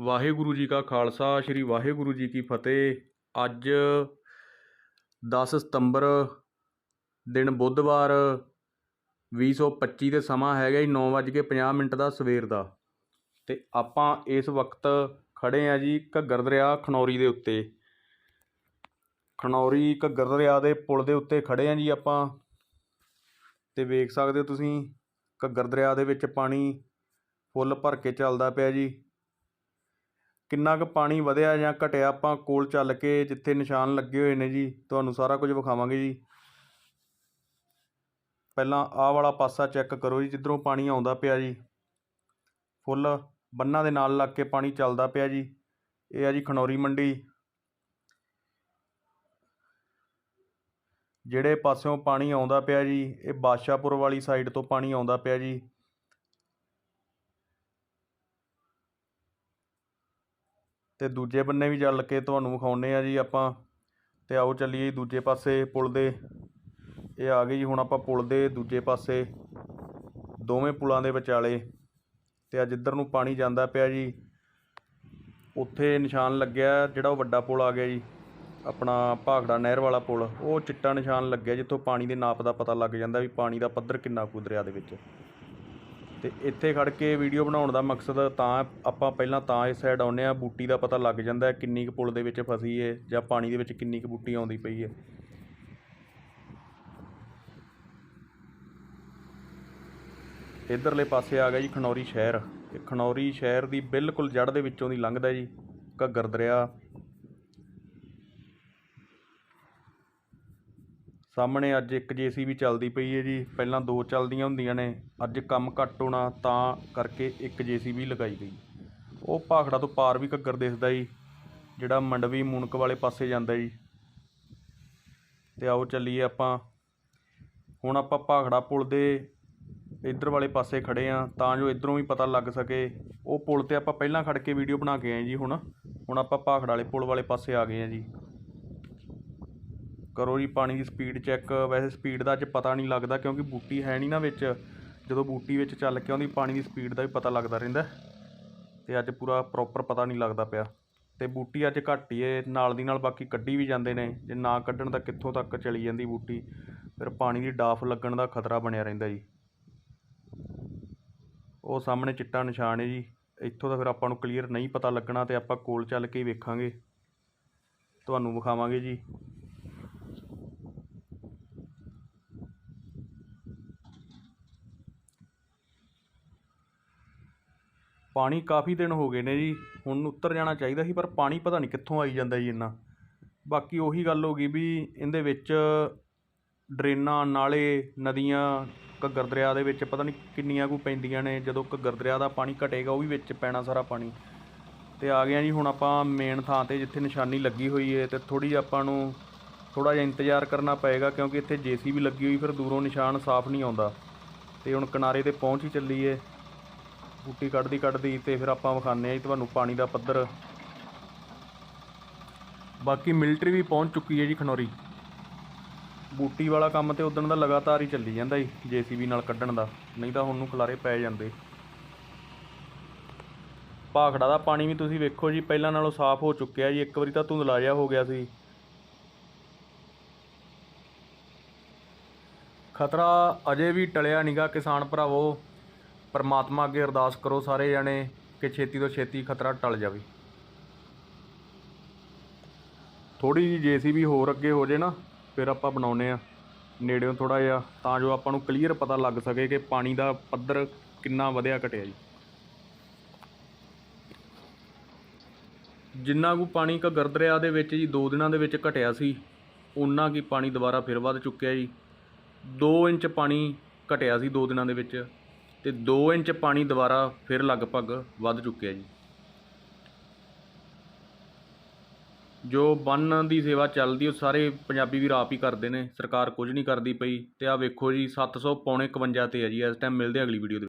ਵਾਹਿਗੁਰੂ ਜੀ ਕਾ ਖਾਲਸਾ, ਸ੍ਰੀ ਵਾਹਿਗੁਰੂ ਜੀ ਕੀ ਫਤਿਹ। ਅੱਜ 10 ਸਤੰਬਰ ਦਿਨ ਬੁੱਧਵਾਰ 2025 ਤੇ ਸਮਾਂ ਹੈਗਾ ਜੀ 9:50 ਮਿੰਟ ਦਾ ਸਵੇਰ ਦਾ। ਤੇ ਆਪਾਂ ਇਸ ਵਕਤ ਖੜੇ ਆ ਜੀ ਘੱਗਰ ਦਰਿਆ ਖਨੌਰੀ ਦੇ ਉੱਤੇ। ਖਨੌਰੀ ਘੱਗਰ ਦਰਿਆ ਦੇ ਪੁਲ ਦੇ ਉੱਤੇ ਖੜੇ ਆ ਜੀ ਆਪਾਂ। ਤੇ ਵੇਖ ਸਕਦੇ ਹੋ ਤੁਸੀਂ, ਘੱਗਰ ਦਰਿਆ ਦੇ ਵਿੱਚ ਪਾਣੀ ਫੁੱਲ ਭਰ ਕੇ ਚੱਲਦਾ ਪਿਆ ਜੀ। ਕਿੰਨਾ ਕੁ ਪਾਣੀ ਵਧਿਆ ਜਾਂ ਘਟਿਆ ਆਪਾਂ ਕੋਲ ਚੱਲ ਕੇ ਜਿੱਥੇ ਨਿਸ਼ਾਨ ਲੱਗੇ ਹੋਏ ਨੇ ਜੀ, ਤੁਹਾਨੂੰ ਸਾਰਾ ਕੁਝ ਵਿਖਾਵਾਂਗੇ ਜੀ। ਪਹਿਲਾਂ ਆਹ ਵਾਲਾ ਪਾਸਾ ਚੈੱਕ ਕਰੋ ਜੀ, ਜਿੱਧਰੋਂ ਪਾਣੀ ਆਉਂਦਾ ਪਿਆ ਜੀ। ਫੁੱਲ ਬੰਨਾਂ ਦੇ ਨਾਲ ਲੱਗ ਕੇ ਪਾਣੀ ਚੱਲਦਾ ਪਿਆ ਜੀ। ਇਹ ਆ ਜੀ ਖਨੌਰੀ ਮੰਡੀ। ਜਿਹੜੇ ਪਾਸਿਓਂ ਪਾਣੀ ਆਉਂਦਾ ਪਿਆ ਜੀ, ਇਹ ਬਾਦਸ਼ਾਹਪੁਰ ਵਾਲੀ ਸਾਈਡ ਤੋਂ ਪਾਣੀ ਆਉਂਦਾ ਪਿਆ ਜੀ। ਅਤੇ ਦੂਜੇ ਬੰਨੇ ਵੀ ਚੱਲ ਕੇ ਤੁਹਾਨੂੰ ਵਿਖਾਉਂਦੇ ਹਾਂ ਜੀ ਆਪਾਂ। ਅਤੇ ਆਓ ਚੱਲੀਏ ਜੀ ਦੂਜੇ ਪਾਸੇ ਪੁਲ ਦੇ। ਇਹ ਆ ਗਏ ਜੀ ਹੁਣ ਆਪਾਂ ਪੁਲ ਦੇ ਦੂਜੇ ਪਾਸੇ, ਦੋਵੇਂ ਪੁਲਾਂ ਦੇ ਵਿਚਾਲੇ। ਅਤੇ ਆ ਜਿੱਧਰ ਨੂੰ ਪਾਣੀ ਜਾਂਦਾ ਪਿਆ ਜੀ। ਉੱਥੇ ਨਿਸ਼ਾਨ ਲੱਗਿਆ, ਜਿਹੜਾ ਉਹ ਵੱਡਾ ਪੁਲ ਆ ਗਿਆ ਜੀ। ਆਪਣਾ ਭਾਖੜਾ ਨਹਿਰ ਵਾਲਾ ਪੁਲ, ਉਹ ਚਿੱਟਾ ਨਿਸ਼ਾਨ ਲੱਗਿਆ, ਜਿੱਥੋਂ ਪਾਣੀ ਦੇ ਨਾਪ ਦਾ ਪਤਾ ਲੱਗ ਜਾਂਦਾ ਵੀ ਪਾਣੀ ਦਾ ਪੱਧਰ ਕਿੰਨਾ ਕੁ ਦਰਿਆ ਦੇ ਵਿੱਚ। ਤੇ ਇੱਥੇ ਖੜ ਕੇ ਵੀਡੀਓ ਬਣਾਉਣ ਦਾ ਮਕਸਦ ਤਾਂ ਆਪਾਂ ਪਹਿਲਾਂ ਤਾਂ ਇਸ ਸਾਈਡ ਆਉਂਦੇ ਆ ਬੂਟੀ ਦਾ ਪਤਾ ਲੱਗ ਜਾਂਦਾ ਕਿੰਨੀ ਕੁ ਪੁਲ ਦੇ ਵਿੱਚ ਫਸੀ ਏ ਜਾਂ ਪਾਣੀ ਦੇ ਵਿੱਚ ਕਿੰਨੀ ਕੁ ਬੂਟੀ ਆਉਂਦੀ ਪਈ ਏ। ਇਧਰਲੇ ਪਾਸੇ ਆ ਗਿਆ ਜੀ ਖਨੌਰੀ ਸ਼ਹਿਰ। ਇਹ ਖਨੌਰੀ ਸ਼ਹਿਰ ਦੀ ਬਿਲਕੁਲ ਜੜ ਦੇ ਵਿੱਚੋਂ ਦੀ ਲੰਘਦਾ ਜੀ। ਘੱਗਰ ਦਰਿਆ ਸਾਹਮਣੇ ਅੱਜ ਇੱਕ ਜੀਸੀਬੀ ਚੱਲਦੀ ਪਈ ਹੈ ਜੀ। ਪਹਿਲਾਂ ਦੋ ਚੱਲਦੀਆਂ ਹੁੰਦੀਆਂ ਨੇ। ਅੱਜ ਕੰਮ ਘੱਟ ਹੋਣਾ ਤਾਂ ਕਰਕੇ ਇੱਕ ਜੀਸੀਬੀ ਲਗਾਈ ਗਈ। ਉਹ ਭਾਖੜਾ ਤੋਂ ਪਾਰ ਵੀ ਘੱਗਰ ਦਿਸਦਾ ਜੀ, ਜਿਹੜਾ ਮੰਡਵੀ ਮੂਨਕ ਵਾਲੇ ਪਾਸੇ ਜਾਂਦਾ ਜੀ। ਤੇ ਆਓ ਚੱਲੀਏ ਆਪਾਂ। ਹੁਣ ਆਪਾਂ ਭਾਖੜਾ ਪੁਲ ਦੇ ਇੱਧਰ ਵਾਲੇ ਪਾਸੇ ਖੜੇ ਆ, ਤਾਂ ਜੋ ਇਧਰੋਂ ਵੀ ਪਤਾ ਲੱਗ ਸਕੇ। ਉਹ ਪੁਲ ਤੇ ਆਪਾਂ ਪਹਿਲਾਂ ਖੜ ਕੇ ਵੀਡੀਓ ਬਣਾ ਕੇ ਆਏ ਜੀ ਹੁਣ। ਹੁਣ ਆਪਾਂ ਭਾਖੜਾ ਵਾਲੇ ਪੁਲ ਵਾਲੇ ਪਾਸੇ ਆ ਗਏ ਆ ਜੀ। ਕਰੋ ਜੀ ਪਾਣੀ ਦੀ ਸਪੀਡ ਚੈੱਕ ਵੈਸੇ ਸਪੀਡ ਦਾ ਅੱਜ ਪਤਾ ਨਹੀਂ ਲੱਗਦਾ ਕਿਉਂਕਿ ਬੂਟੀ ਹੈ ਨਹੀਂ ਨਾ ਵਿੱਚ। ਜਦੋਂ ਬੂਟੀ ਵਿੱਚ ਚੱਲ ਕੇ ਆਉਂਦੀ, ਪਾਣੀ ਦੀ ਸਪੀਡ ਦਾ ਵੀ ਪਤਾ ਲੱਗਦਾ ਰਹਿੰਦਾ। ਤੇ ਅੱਜ ਪੂਰਾ ਪ੍ਰੋਪਰ ਪਤਾ ਨਹੀਂ ਲੱਗਦਾ ਪਿਆ। ਤੇ ਬੂਟੀ ਅੱਜ ਘੱਟ ਹੀ ਏ, ਨਾਲ ਦੀ ਨਾਲ ਬਾਕੀ ਕੱਢੀ ਵੀ ਜਾਂਦੇ ਨੇ। ਜੇ ਨਾ ਕੱਢਣ ਤਾਂ ਕਿੱਥੋਂ ਤੱਕ ਚਲੀ ਜਾਂਦੀ ਬੂਟੀ। ਫਿਰ ਪਾਣੀ ਦੀ ਡਾਫ ਲੱਗਣ ਦਾ ਖਤਰਾ ਬਣਿਆ ਰਹਿੰਦਾ ਜੀ। ਉਹ ਸਾਹਮਣੇ ਚਿੱਟਾ ਨਿਸ਼ਾਨ ਹੈ ਜੀ। ਇੱਥੋਂ ਤਾਂ ਫਿਰ ਆਪਾਂ ਨੂੰ ਕਲੀਅਰ ਨਹੀਂ ਪਤਾ ਲੱਗਣਾ ਤੇ ਆਪਾਂ ਕੋਲ ਚੱਲ ਕੇ ਹੀ ਵੇਖਾਂਗੇ। ਤੁਹਾਨੂੰ ਵਿਖਾਵਾਂਗੇ ਜੀ। ਪਾਣੀ ਕਾਫੀ ਦਿਨ ਹੋ ਗਏ ਨੇ ਜੀ, ਹੁਣ ਉੱਤਰ ਜਾਣਾ ਚਾਹੀਦਾ ਸੀ, ਪਰ ਪਾਣੀ ਪਤਾ ਨਹੀਂ ਕਿੱਥੋਂ ਆਈ ਜਾਂਦਾ ਜੀ ਇੰਨਾ। ਬਾਕੀ ਉਹੀ ਗੱਲ ਹੋ ਗਈ ਵੀ ਇਹਦੇ ਵਿੱਚ ਡਰੇਨਾਂ, ਨਾਲੇ ਨਦੀਆਂ, ਘੱਗਰ ਦਰਿਆ ਦੇ ਵਿੱਚ ਪਤਾ ਨਹੀਂ ਕਿੰਨੀਆਂ ਕੁ ਪੈਂਦੀਆਂ ਨੇ, ਜਦੋਂ ਘੱਗਰ ਦਰਿਆ ਦਾ ਪਾਣੀ ਘਟੇਗਾ ਉਹ ਵੀ ਵਿੱਚ ਪੈਣਾ ਸਾਰਾ ਪਾਣੀ। ਤੇ ਆ ਗਿਆ ਜੀ, ਹੁਣ ਆਪਾਂ ਮੇਨ ਥਾਂ ਤੇ ਜਿੱਥੇ ਨਿਸ਼ਾਨੀ ਲੱਗੀ ਹੋਈ ਹੈ ਤੇ ਥੋੜੀ ਜਿਹੀ ਆਪਾਂ ਨੂੰ ਥੋੜਾ ਜਿਹਾ ਇੰਤਜ਼ਾਰ ਕਰਨਾ ਪਏਗਾ, ਕਿਉਂਕਿ ਇੱਥੇ ਜੀਸੀਬੀ ਲੱਗੀ ਹੋਈ, ਫਿਰ ਦੂਰੋਂ ਨਿਸ਼ਾਨ ਸਾਫ਼ ਨਹੀਂ ਆਉਂਦਾ। ਤੇ ਹੁਣ ਕਿਨਾਰੇ ਤੇ ਪਹੁੰਚ ਹੀ ਚੱਲੀ ਏ ਬੂਟੀ ਕੱਢਦੀ ਕੱਢਦੀ ਤੇ ਫਿਰ ਆਪਾਂ ਵਿਖਾਉਂਦੇ ਆ ਜੀ ਤੁਹਾਨੂੰ ਪਾਣੀ ਦਾ ਪੱਧਰ। ਬਾਕੀ ਮਿਲਟਰੀ ਵੀ ਪਹੁੰਚ ਚੁੱਕੀ ਹੈ ਜੀ ਖਨੌਰੀ। ਬੂਟੀ ਵਾਲਾ ਕੰਮ ਤੇ ਉਦਣ ਦਾ ਲਗਾਤਾਰ ਹੀ ਚੱਲੀ ਜਾਂਦਾ ਜੀ, ਜੀਸੀਬੀ ਨਾਲ ਕੱਢਣ ਦਾ। ਨਹੀਂ ਤਾਂ ਹੁਣ ਨੂੰ ਖਲਾਰੇ ਪੈ ਜਾਂਦੇ। ਭਾਖੜਾ ਦਾ ਪਾਣੀ ਵੀ ਤੁਸੀਂ ਵੇਖੋ ਜੀ, ਪਹਿਲਾਂ ਨਾਲੋਂ ਸਾਫ਼ ਹੋ ਚੁੱਕਿਆ ਜੀ। ਇੱਕ ਵਾਰੀ ਤਾਂ ਧੁੰਦਲਾ ਜਿਹਾ ਹੋ ਗਿਆ ਸੀ। ਖਤਰਾ ਅਜੇ ਵੀ ਟਲਿਆ ਨੀਗਾ ਕਿਸਾਨ ਭਰਾਵੋ। ਪਰਮਾਤਮਾ ਅੱਗੇ ਅਰਦਾਸ ਕਰੋ ਸਾਰੇ ਜਣੇ ਕਿ ਛੇਤੀ ਤੋਂ ਛੇਤੀ ਖਤਰਾ ਟਲ ਜਾਵੇ। ਥੋੜੀ ਜਿਹੀ ਜੀਸੀਬੀ ਹੋਰ ਅੱਗੇ ਹੋ ਜੇ ਨਾ, ਫਿਰ ਆਪਾਂ ਬਣਾਉਨੇ ਆ ਨੇੜਿਓਂ ਥੋੜਾ ਜਿਹਾ, ਤਾਂ ਜੋ ਆਪਾਂ ਨੂੰ ਕਲੀਅਰ ਪਤਾ ਲੱਗ ਸਕੇ ਕਿ ਪਾਣੀ ਦਾ ਪੱਧਰ ਕਿੰਨਾ ਵਧਿਆ ਘਟਿਆ ਜੀ। ਜਿੰਨਾ ਕੁ ਪਾਣੀ ਘੱਗਰ ਦਰਿਆ ਦੇ ਵਿੱਚ ਜੀ 2 ਦਿਨਾਂ ਦੇ ਵਿੱਚ ਘਟਿਆ ਸੀ ਉਨਾ ਕੀ ਪਾਣੀ ਦੁਬਾਰਾ ਫਿਰ ਵੱਧ ਚੁੱਕਿਆ ਜੀ। 2 ਇੰਚ ਪਾਣੀ ਘਟਿਆ ਸੀ 2 ਦਿਨਾਂ ਦੇ ਵਿੱਚ। ਤੇ 2 ਇੰਚ ਪਾਣੀ ਦੁਬਾਰਾ ਫਿਰ ਲਗਭਗ ਵੱਧ ਚੁੱਕਿਆ ਜੀ। ਜੋ ਬੰਨ ਦੀ ਸੇਵਾ ਚੱਲਦੀ, ਉਹ ਸਾਰੇ ਪੰਜਾਬੀ ਵੀਰ ਆਪ ਹੀ ਕਰਦੇ ਨੇ, ਸਰਕਾਰ ਕੁਝ ਨਹੀਂ ਕਰਦੀ ਪਈ। ਤੇ ਆ ਵੇਖੋ ਜੀ 700 ਪੌਣੇ 51 ਤੇ ਹੈ ਜੀ, ਇਸ ਟਾਈਮ ਮਿਲਦੇ ਅਗਲੀ ਵੀਡੀਓ ਦੇ